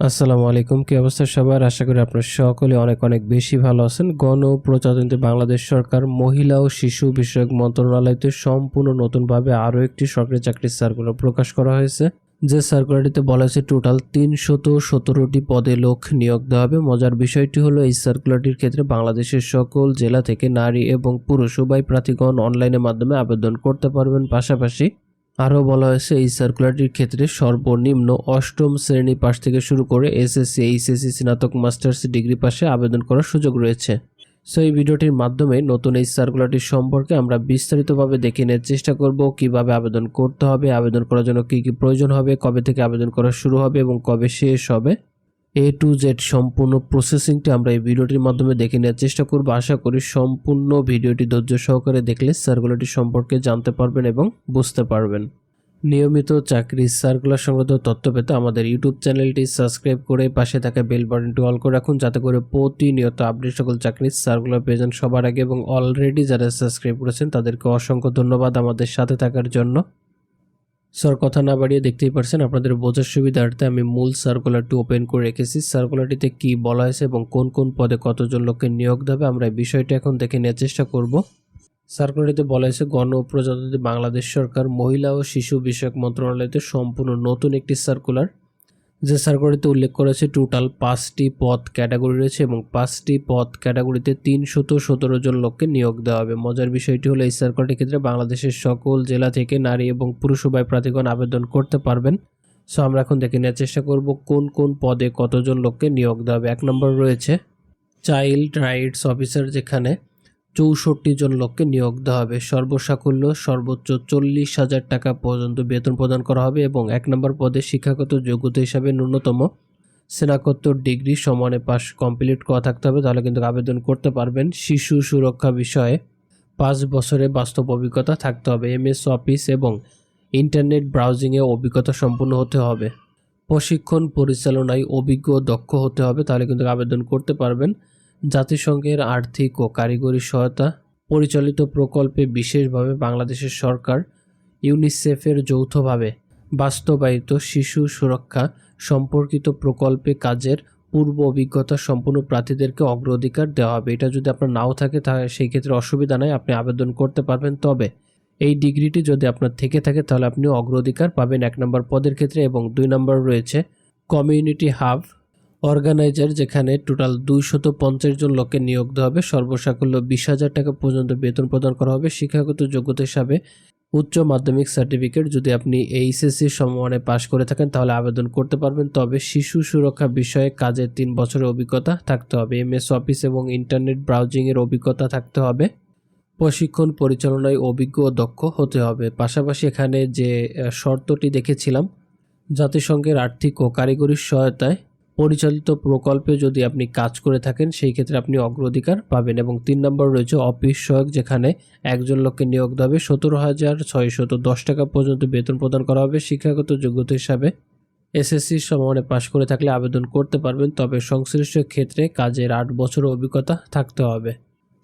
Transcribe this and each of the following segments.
আসসালামু আলাইকুম, কি অবস্থা সবার? আশা করি আপনারা সকলে অনেক অনেক বেশি ভালো আছেন। গণ প্রজাতন্ত্রী বাংলাদেশ সরকার মহিলা ও শিশু বিষয়ক মন্ত্রণালয়তে সম্পূর্ণ নতুনভাবে আরও একটি সরকারি চাকরির সার্কুলার প্রকাশ করা হয়েছে। যে সার্কুলারটিতে বলা হয়েছে টোটাল তিনশত সতেরোটি পদে লোক নিয়োগ দেওয়া হবে। মজার বিষয়টি হলো, এই সার্কুলারটির ক্ষেত্রে বাংলাদেশের সকল জেলা থেকে নারী এবং পুরুষ উভয় প্রার্থীগণ অনলাইনের মাধ্যমে আবেদন করতে পারবেন। পাশাপাশি আরও বলা হয়েছে, এই সার্কুলারটির ক্ষেত্রে সর্বনিম্ন অষ্টম শ্রেণি পাশ থেকে শুরু করে এসএসসি এইচএসসি স্নাতক, মাস্টার্স ডিগ্রি পাশে আবেদন করার সুযোগ রয়েছে। সো এই ভিডিওটির মাধ্যমে নতুন এই সার্কুলারটির সম্পর্কে আমরা বিস্তারিতভাবে দেখে নেওয়ার চেষ্টা করব, কীভাবে আবেদন করতে হবে, আবেদন করার জন্য কী কী প্রয়োজন হবে, কবে থেকে আবেদন করা শুরু হবে এবং কবে শেষ হবে। এ টু জেড সম্পূর্ণ প্রসেসিংটি আমরা এই ভিডিওটির মাধ্যমে দেখে নেওয়ার চেষ্টা করব। আশা করি সম্পূর্ণ ভিডিওটি ধৈর্য সহকারে দেখলে সার্কুলারটি সম্পর্কে জানতে পারবেন এবং বুঝতে পারবেন। নিয়মিত চাকরি সার্কুলার সংক্রান্ত তথ্য পেতে আমাদের ইউটিউব চ্যানেলটি সাবস্ক্রাইব করে পাশে থাকা বেল বাটনটি অল করে রাখুন, যাতে করে প্রতিনিয়ত আপডেট সকল চাকরির সার্কুলার পেয়ে যান সবার আগে এবং অলরেডি যারা সাবস্ক্রাইব করেছেন, তাদেরকে অসংখ্য ধন্যবাদ আমাদের সাথে থাকার জন্য। স্যার কথা না বাড়িয়ে দেখতেই পারছেন, আপনাদের বোঝার সুবিধার্থে আমি মূল সার্কুলারটি ওপেন করে রেখেছি। সার্কুলারটিতে কি বলা হয়েছে এবং কোন কোন পদে কতজন লোককে নিয়োগ দেবে, আমরা এই বিষয়টি এখন দেখে নেওয়ার চেষ্টা করব। সার্কুলারিতে বলা হয়েছে, গণ প্রজাতন্ত্রী বাংলাদেশ সরকার, মহিলা ও শিশু বিষয়ক মন্ত্রণালয়তে সম্পূর্ণ নতুন একটি সার্কুলার যে সার্কুলারটিতে উল্লেখ করেছে টোটাল পাঁচটি পদ ক্যাটাগরি রয়েছে এবং পাঁচটি পদ ক্যাটাগরিতে তিনশত সতেরো জন লোককে নিয়োগ দেওয়া হবে। মজার বিষয়টি হলো, এই সার্কুলারটির ক্ষেত্রে বাংলাদেশের সকল জেলা থেকে নারী এবং পুরুষ উভয় প্রার্থীগণ আবেদন করতে পারবেন। সো আমরা এখন দেখে নেওয়ার চেষ্টা করব কোন কোন পদে কতজন লোককে নিয়োগ দেওয়া হবে। এক নম্বর রয়েছে চাইল্ড রাইটস অফিসার যেখানে চৌষট্টি জন লোককে নিয়োগ দেওয়া হবে। সর্বসাকুল্য সর্বোচ্চ চল্লিশ হাজার টাকা পর্যন্ত বেতন প্রদান করা হবে এবং এক নম্বর পদে শিক্ষাগত যোগ্যতা হিসাবে ন্যূনতম স্নাতকোত্তর ডিগ্রি সমানে পাস কমপ্লিট করা থাকতে হবে। তাহলে কিন্তু আবেদন করতে পারবেন। শিশু সুরক্ষা বিষয়ে পাঁচ বছরে বাস্তব অভিজ্ঞতা থাকতে হবে। এমএস অফিস এবং ইন্টারনেট ব্রাউজিংয়ে অভিজ্ঞতা সম্পূর্ণ হতে হবে। প্রশিক্ষণ পরিচালনায় অভিজ্ঞ দক্ষ হতে হবে। তাহলে কিন্তু আবেদন করতে পারবেন। জাতিসংঘের আর্থিক ও কারিগরি সহায়তা পরিচালিত প্রকল্পে বিশেষভাবে বাংলাদেশের সরকার ইউনিসেফের যৌথভাবে বাস্তবায়িত শিশু সুরক্ষা সম্পর্কিত প্রকল্পে কাজের পূর্ব অভিজ্ঞতা সম্পূর্ণ প্রার্থীদেরকে অগ্রাধিকার দেওয়া হবে। এটা যদি আপনার নাও থাকে, তাহলে সেই ক্ষেত্রে অসুবিধা নাই, আপনি আবেদন করতে পারবেন। তবে এই ডিগ্রিটি যদি আপনার থেকে থাকে, তাহলে আপনি অগ্রাধিকার পাবেন এক নম্বর পদের ক্ষেত্রে এবং দুই নম্বর রয়েছে কমিউনিটি হাব অর্গানাইজার, যেখানে টোটাল দুইশত পঞ্চাশ জন লোককে নিয়োগ দেওয়া হবে। সর্বসাকুল্য বিশ হাজার টাকা পর্যন্ত বেতন প্রদান করা হবে। শিক্ষাগত যোগ্যতা হিসাবে উচ্চ মাধ্যমিক সার্টিফিকেট। যদি আপনি এইচএসসি সমমানে পাশ করে থাকেন, তাহলে আবেদন করতে পারবেন। তবে শিশু সুরক্ষা বিষয়ে কাজের তিন বছরের অভিজ্ঞতা থাকতে হবে। এমএস অফিস এবং ইন্টারনেট ব্রাউজিংয়ের অভিজ্ঞতা থাকতে হবে। প্রশিক্ষণ পরিচালনায় অভিজ্ঞ ও দক্ষ হতে হবে। পাশাপাশি এখানে যে শর্তটি দেখেছিলাম, জাতিসংঘের আর্থিক ও কারিগরি সহায়তায় পরিচালিত প্রকল্পে যদি আপনি কাজ করে থাকেন, সেই ক্ষেত্রে আপনি অগ্রাধিকার পাবেন এবং তিন নম্বর রয়েছে অফিস সহায়ক, যেখানে একজন লোককে নিয়োগ হবে। সতেরো হাজার ছয়শত দশ টাকা পর্যন্ত বেতন প্রদান করা হবে। শিক্ষাগত যোগ্যতা হিসাবে এসএসসি সমানে পাশ করে থাকলে আবেদন করতে পারবেন, তবে সংশ্লিষ্ট ক্ষেত্রে কাজের আট বছরের অভিজ্ঞতা থাকতে হবে।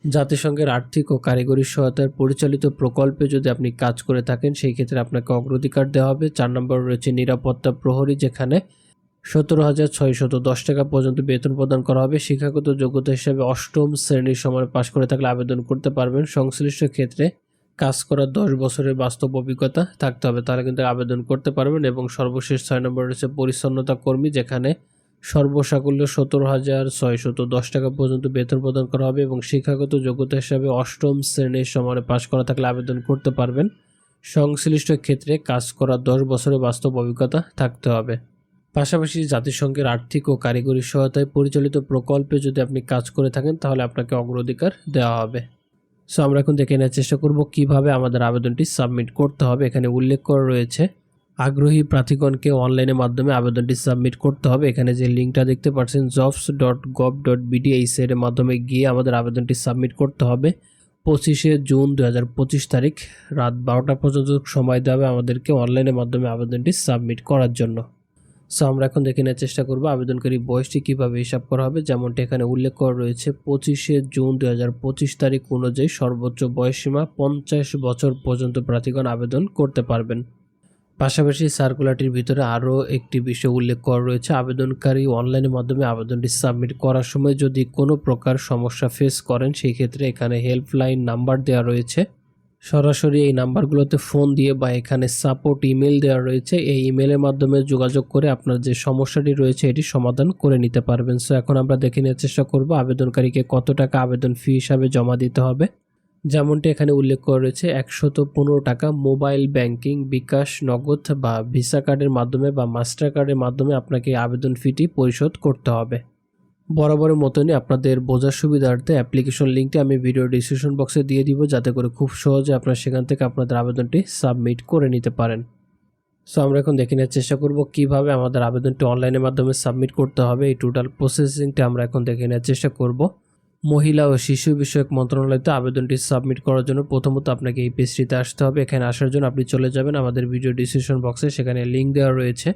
জাতিসংঘের আর্থিক ও কারিগরি সহায়তার পরিচালিত প্রকল্পে যদি আপনি কাজ করে থাকেন, সেই ক্ষেত্রে আপনাকে অগ্রাধিকার দেওয়া হবে। চার নম্বর রয়েছে নিরাপত্তা প্রহরী, যেখানে সতেরো হাজার ছয়শত দশ টাকা পর্যন্ত বেতন প্রদান করা হবে। শিক্ষাগত যোগ্যতা হিসেবে অষ্টম শ্রেণির সময় পাশ করে থাকলে আবেদন করতে পারবেন। সংশ্লিষ্ট ক্ষেত্রে কাজ করার দশ বছরের বাস্তব অভিজ্ঞতা থাকতে হবে। তাহলে কিন্তু আবেদন করতে পারবেন এবং সর্বশেষ ছয় নম্বর রয়েছে পরিচ্ছন্নতা কর্মী, যেখানে সর্বসাকুল্য সতেরো হাজার ছয়শত দশ টাকা পর্যন্ত বেতন প্রদান করা হবে এবং শিক্ষাগত যোগ্যতা হিসাবে অষ্টম শ্রেণির সমানে পাশ করা থাকলে আবেদন করতে পারবেন। সংশ্লিষ্ট ক্ষেত্রে কাজ করার দশ বছরের বাস্তব অভিজ্ঞতা থাকতে হবে। পাশাপাশি জাতিসংঘের আর্থিক ও কারিগরি সহায়তায় পরিচালিত প্রকল্পে যদি আপনি কাজ করে থাকেন, তাহলে আপনাকে অগ্রাধিকার দেওয়া হবে। সো আমরা এখন দেখে নেওয়ার চেষ্টা করব কীভাবে আমাদের আবেদনটি সাবমিট করতে হবে। এখানে উল্লেখ করা রয়েছে, আগ্রহী প্রার্থীগণকে অনলাইনের মাধ্যমে আবেদনটি সাবমিট করতে হবে। এখানে যে লিঙ্কটা দেখতে পাচ্ছেন jobs dot gov dot BD এই সাইটের মাধ্যমে গিয়ে আমাদের আবেদনটি সাবমিট করতে হবে। পঁচিশে জুন দু হাজার পঁচিশ তারিখ রাত বারোটা পর্যন্ত সময় দেওয়া হবে আমাদেরকে অনলাইনের মাধ্যমে আবেদনটি সাবমিট করার জন্য। সো আমরা এখন দেখে নেওয়ার চেষ্টা করব আবেদনকারী বয়সটি কীভাবে হিসাব করা হবে। যেমনটি এখানে উল্লেখ করা রয়েছে, পঁচিশে জুন দু হাজার পঁচিশ তারিখ অনুযায়ী সর্বোচ্চ বয়সসীমা পঞ্চাশ বছর পর্যন্ত প্রার্থীগণ আবেদন করতে পারবেন। পাশাপাশি সার্কুলারটির ভিতরে আরও একটি বিষয় উল্লেখ করা রয়েছে, আবেদনকারী অনলাইনের মাধ্যমে আবেদনটি সাবমিট করার সময় যদি কোনো প্রকার সমস্যা ফেস করেন, সেই ক্ষেত্রে এখানে হেল্পলাইন নাম্বার দেওয়া রয়েছে। সরাসরি এই নাম্বারগুলোতে ফোন দিয়ে বা এখানে সাপোর্ট ইমেল দেওয়া রয়েছে, এই ইমেলের মাধ্যমে যোগাযোগ করে আপনার যে সমস্যাটি রয়েছে এটি সমাধান করে নিতে পারবেন। সো এখন আমরা দেখে নেওয়ার চেষ্টা করব আবেদনকারীকে কত টাকা আবেদন ফি হিসাবে জমা দিতে হবে। যেমনটি এখানে উল্লেখ করা রয়েছে, একশত পনেরো টাকা মোবাইল ব্যাংকিং বিকাশ নগদ বা ভিসা কার্ডের মাধ্যমে বা মাস্টার কার্ডের মাধ্যমে আপনাকে আবেদন ফিটি পরিশোধ করতে হবে। বরাবরের মতনই আপনাদের বোঝার সুবিধার্থে অ্যাপ্লিকেশন লিঙ্কটি আমি ভিডিও ডিসক্রিপশন বক্সে দিয়ে দিব যাতে করে খুব সহজে আপনারা সেখান থেকে আপনাদের আবেদনটি সাবমিট করে নিতে পারেন। সো আমরা এখন দেখে নেওয়ার চেষ্টা করব কীভাবে আমাদের আবেদনটি অনলাইনের মাধ্যমে সাবমিট করতে হবে। এই টোটাল প্রসেসিংটা আমরা এখন দেখে নেওয়ার চেষ্টা করব। মহিলা ও শিশু বিষয়ক মন্ত্রণালয়তে আবেদনটি সাবমিট করার জন্য প্রথমত আপনাকে এই পেজটিতে আসতে হবে। এখানে আসার জন্য আপনি চলে যাবেন আমাদের ভিডিও ডিসক্রিপশন বক্সে সেখানে লিঙ্ক দেওয়া রয়েছে।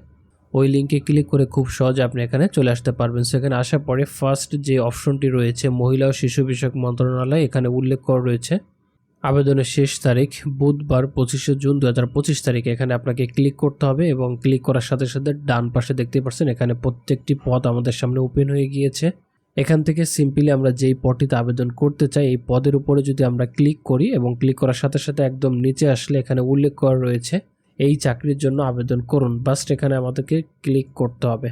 ওই লিঙ্কে ক্লিক করে খুব সহজে আপনি এখানে চলে আসতে পারবেন। সেখানে আসার পরে ফার্স্ট যে অপশনটি রয়েছে, মহিলা ও শিশু বিষয়ক মন্ত্রণালয়, এখানে উল্লেখ করা রয়েছে। আবেদনের শেষ তারিখ বুধবার পঁচিশে জুন দু হাজার পঁচিশ তারিখে। এখানে আপনাকে ক্লিক করতে হবে এবং ক্লিক করার সাথে সাথে ডান পাশে দেখতে পাচ্ছেন, এখানে প্রত্যেকটি পদ আমাদের সামনে ওপেন হয়ে গিয়েছে। এখান থেকে সিম্পলি আমরা যেই পদটিতে আবেদন করতে চাই, এই পদের উপরে যদি আমরা ক্লিক করি এবং ক্লিক করার সাথে সাথে একদম নিচে আসলে এখানে উল্লেখ করা রয়েছে। এই চাকরির জন্য আবেদন করুন। বাস্ট এখানে আমাদেরকে ক্লিক করতে হবে।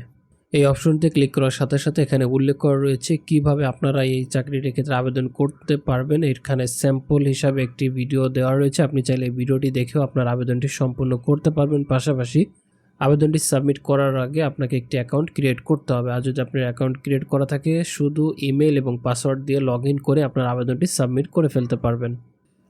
এই অপশনটি ক্লিক করার সাথে সাথে এখানে উল্লেখ করা রয়েছে কীভাবে আপনারা এই চাকরির ক্ষেত্রে আবেদন করতে পারবেন। এখানে স্যাম্পল হিসাবে একটি ভিডিও দেওয়া রয়েছে। আপনি চাইলে ভিডিওটি দেখেও আপনার আবেদনটি সম্পূর্ণ করতে পারবেন। পাশাপাশি আবেদনটি সাবমিট করার আগে আপনাকে একটি অ্যাকাউন্ট ক্রিয়েট করতে হবে। আর যদি আপনার অ্যাকাউন্ট ক্রিয়েট করা থাকে, শুধু ইমেল এবং পাসওয়ার্ড দিয়ে লগ করে আপনার আবেদনটি সাবমিট করে ফেলতে পারবেন।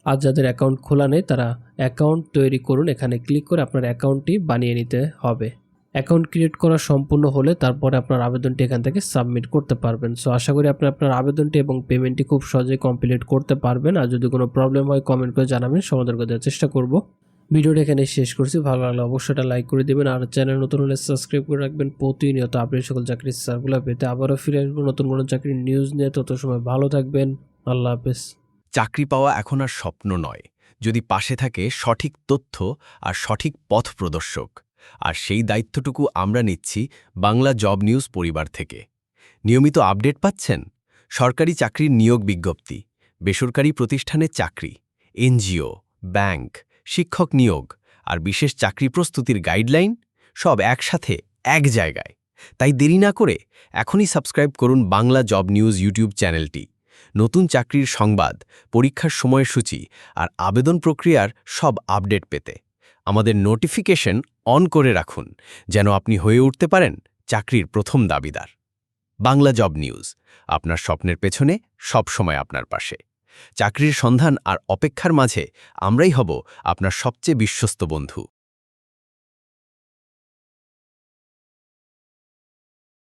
আর যাদের অ্যাকাউন্ট খোলা নেই, তারা অ্যাকাউন্ট তৈরি করুন। এখানে ক্লিক করে আপনার অ্যাকাউন্টটি বানিয়ে নিতে হবে। অ্যাকাউন্ট ক্রিয়েট করা সম্পূর্ণ হলে তারপরে আপনার আবেদনটি এখান থেকে সাবমিট করতে পারবেন। সো আশা করি আপনি আপনার আবেদনটি এবং পেমেন্টটি খুব সহজেই কমপ্লিট করতে পারবেন। আর যদি কোনো প্রবলেম হয় কমেন্ট করে জানাবেন। সমাধান করে দেওয়ার চেষ্টা করব। ভিডিওটা এখানে শেষ করছি। ভালো লাগলে অবশ্যই এটা লাইক করে দেবেন। আর চ্যানেল নতুন হলে সাবস্ক্রাইব করে রাখবেন। প্রতিনিয়ত আপনি সকল চাকরির সার্কুলার পেতে আবারও ফিরে আসব। নতুন কোনো চাকরির নিউজ নিয়ে। তত সময় ভালো থাকবেন। আল্লাহ হাফেজ। চাকরি পাওয়া এখন আর স্বপ্ন নয়। যদি পাশে থাকে সঠিক তথ্য আর সঠিক পথ প্রদর্শক। আর সেই দায়িত্বটুকু আমরা নিচ্ছি বাংলা জব নিউজ পরিবার থেকে। নিয়মিত আপডেট পাচ্ছেন? সরকারি চাকরির নিয়োগ বিজ্ঞপ্তি, বেসরকারি প্রতিষ্ঠানের চাকরি, এনজিও, ব্যাংক, শিক্ষক নিয়োগ আর বিশেষ চাকরি প্রস্তুতির গাইডলাইন সব একসাথে এক জায়গায়। তাই দেরি না করে এখনই সাবস্ক্রাইব করুন বাংলা জব নিউজ ইউটিউব চ্যানেলটি। নতুন চাকরির সংবাদ, পরীক্ষার সময়সূচি আর আবেদন প্রক্রিয়ার সব আপডেট পেতে। আমাদের নোটিফিকেশন অন করে রাখুন, যেন আপনি হয়ে উঠতে পারেন চাকরির প্রথম দাবিদার। বাংলা জব নিউজ, আপনার স্বপ্নের পেছনে সব সময় আপনার পাশে। চাকরির সন্ধান আর অপেক্ষার মাঝে আমরাই হব আপনার সবচেয়ে বিশ্বস্ত বন্ধু।